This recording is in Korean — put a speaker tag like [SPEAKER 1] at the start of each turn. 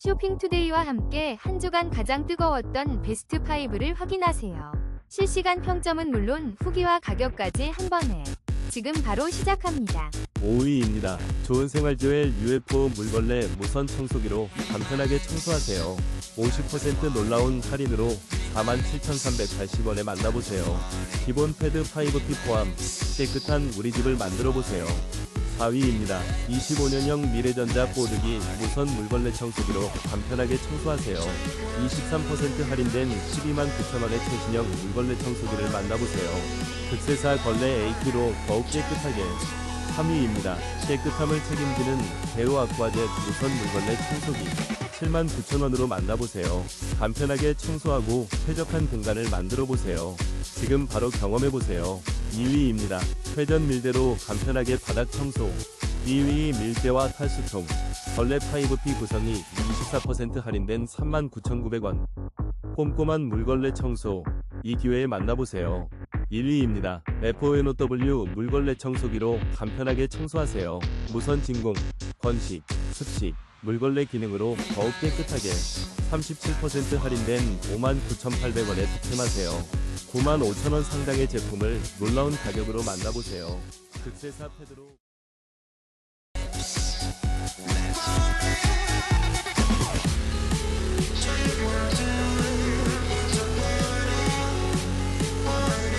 [SPEAKER 1] 쇼핑투데이와 함께 한 주간 가장 뜨거웠던 베스트 5를 확인하세요. 실시간 평점은 물론 후기와 가격까지 한 번에 지금 바로 시작합니다.
[SPEAKER 2] 5위입니다. 좋은 생활조엘 UFO 물걸레 무선 청소기로 간편하게 청소하세요. 50% 놀라운 할인으로 47,380원에 만나보세요. 기본 패드 5P 포함 깨끗한 우리 집을 만들어보세요. 4위입니다. 25년형 미래전자 보드기 무선 물걸레 청소기로 간편하게 청소하세요. 23% 할인된 12만 9천원의 최신형 물걸레 청소기를 만나보세요. 극세사 걸레 AQ로 더욱 깨끗하게 3위입니다. 깨끗함을 책임지는 대로 아쿠아젯 무선 물걸레 청소기 79,000원으로 만나보세요. 간편하게 청소하고 쾌적한 공간을 만들어보세요. 지금 바로 경험해보세요. 2위입니다. 회전 밀대로 간편하게 바닥 청소 2위 밀대와 탈수통 걸레 5P 구성이 24% 할인된 39,900원 꼼꼼한 물걸레 청소 이 기회에 만나보세요. 1위입니다. FONOW 물걸레 청소기로 간편하게 청소하세요. 무선 진공, 건식, 습식, 물걸레 기능으로 더욱 깨끗하게 37% 할인된 59,800원에 득템하세요. 95,000원 상당의 제품을 놀라운 가격으로 만나보세요. 극세사 패드로